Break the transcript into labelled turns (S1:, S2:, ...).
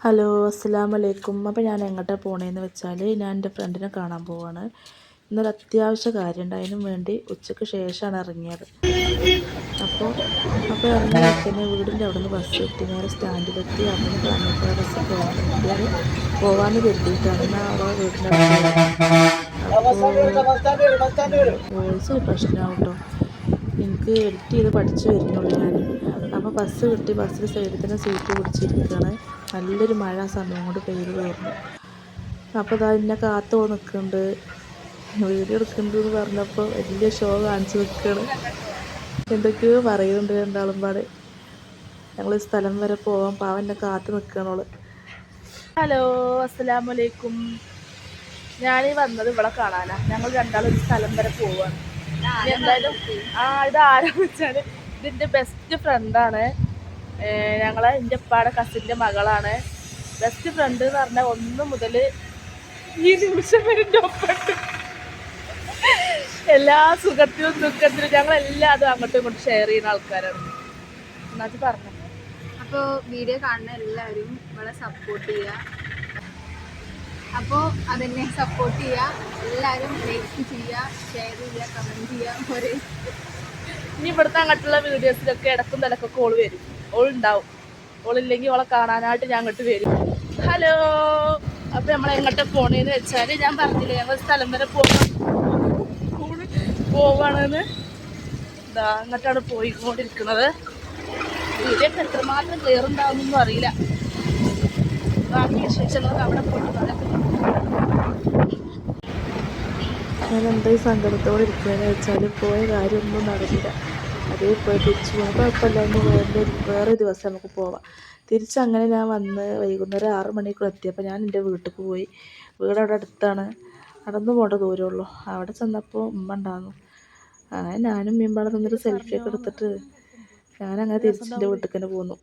S1: Hello അസ്സാം വലൈക്കും അപ്പോൾ ഞാൻ എങ്ങോട്ടാണ് പോണേന്ന് വെച്ചാൽ ഞാൻ എന്റെ ഫ്രണ്ടിനെ കാണാൻ പോവാണ് ഇന്നൊരു അത്യാവശ്യ കാര്യം അതിനും വേണ്ടി ഉച്ചയ്ക്ക് ശേഷമാണ് ഇറങ്ങിയത് അപ്പോൾ അപ്പോൾ ഇറങ്ങി തന്നെ വീടിന്റെ അവിടെ നിന്ന് ബസ് എത്തി നേരെ സ്റ്റാൻഡിലെത്തി അവിടെ നിന്ന് ബസ് പോകാൻ പോകാമെന്ന് കരുതിയിട്ടാണ് അവ വീടിന്റെ വോയിസ് പ്രശ്നമാവും കേട്ടോ എനിക്ക് എഡിറ്റ് ചെയ്ത് പഠിച്ചു വരുന്നുള്ളൂ ഞാൻ അപ്പോൾ ബസ് കിട്ടി. ബസ്സിൽ സൈഡിൽ തന്നെ സീറ്റ് പിടിച്ചിരിക്കുകയാണ്. നല്ലൊരു മഴ സമയം കൊണ്ട് പെയ്ത് തീർന്നു അപ്പോൾ ഇതാ എന്നെ കാത്തു നിൽക്കുന്നുണ്ട്. വീഡിയോ എടുക്കുന്നുണ്ട് എന്ന് പറഞ്ഞപ്പോൾ വലിയ ഷോ കാണിച്ച് നിൽക്കുകയാണ്. എന്തൊക്കെയോ പറയുന്നുണ്ട് രണ്ടാളും പാടെ. ഞങ്ങൾ ഈ സ്ഥലം വരെ പോവാൻ പാവം എന്നെ കാത്തു നിൽക്കണോൾ ഹലോ അസ്സലാമു ഞാൻ ഞാനീ വന്നത് ഇവിടെ കാണാനാ. ഞങ്ങൾ രണ്ടാളും ഒരു സ്ഥലം വരെ പോവാണ്. എന്തായാലും ആ ഇത് ആരാന്ന് ഇതിന്റെ ബെസ്റ്റ് ഫ്രണ്ടാണ് ഞങ്ങളെ എന്റെ ഉപ്പാടെ കസിന്റെ മകളാണ്. ബെസ്റ്റ് ഫ്രണ്ട് എന്ന് പറഞ്ഞാൽ ഒന്ന് മുതൽ ഈ നിമിഷം വരെ എന്റെ എല്ലാ സുഖത്തിലും ദുഃഖത്തിലും ഞങ്ങൾ എല്ലാതും അങ്ങോട്ടും ഇങ്ങോട്ടും ഷെയർ ചെയ്യുന്ന ആൾക്കാരാണ്. എന്നാച്ച് പറഞ്ഞു?
S2: അപ്പോൾ വീഡിയോ കാണുന്ന എല്ലാവരും നമ്മളെ സപ്പോർട്ട് ചെയ്യുക. അപ്പോൾ അതിനെ സപ്പോർട്ട് ചെയ്യുക. എല്ലാവരും ലൈക്ക് ചെയ്യുക ഷെയർ ചെയ്യുക കമന്റ് ചെയ്യുക ഒരേ
S1: ഇനി ഇവിടുത്തെ അങ്ങോട്ടുള്ള വീഡിയോസിലൊക്കെ ഇടക്കും തലക്കൊക്കെ ഓൾ വരും. ഓളുണ്ടാവും ഓളില്ലെങ്കിൽ ഓളെ കാണാനായിട്ട് ഞാൻ അങ്ങോട്ട് വരും. ഹലോ. അപ്പൊ നമ്മളെ എങ്ങോട്ട് പോണേന്ന് വെച്ചാൽ ഞാൻ പറഞ്ഞില്ലേ ഞങ്ങൾ സ്ഥലം വരെ പോകണം പോവാണെന്ന്. ഇതാ അങ്ങോട്ടാണ് പോയിക്കൊണ്ടിരിക്കുന്നത്. വീഡിയോ ഒക്കെ എത്രമാത്രം ക്ലിയർ ഉണ്ടാവുന്നൊന്നും അറിയില്ല. ബാക്കി വിശേഷങ്ങളൊക്കെ അവിടെ പോയിട്ട് പറയാം. ഞാൻ എന്താ സങ്കടത്തോടെ ഇരിക്കുകയെന്ന് വെച്ചാൽ പോയ കാര്യമൊന്നും നടന്നില്ല. അതേ പോയി തിരിച്ചു പോകാം കുഴപ്പമില്ല ഇനി വേറെ വേറെ ദിവസം നമുക്ക് പോവാം. തിരിച്ചങ്ങനെ ഞാൻ വന്ന് വൈകുന്നേരം ആറ് മണിക്ക് എത്തിയപ്പോൾ ഞാൻ എന്റെ വീട്ടിലേക്ക് പോയി. വീട് അവിടെ അടുത്താണ്. നടന്നു പോകേണ്ട ദൂരമുള്ളൂ അവിടെ ചെന്നപ്പോൾ ഉമ്മ ഉണ്ടായിരുന്നു അങ്ങനെ ഞാനും ഉമ്മയും നിന്നൊരു സെൽഫിയൊക്കെ എടുത്തിട്ട് ഞാനങ്ങനെ തിരിച്ച് എന്റെ വീട്ടിലേക്ക് തന്നെ പോന്നു.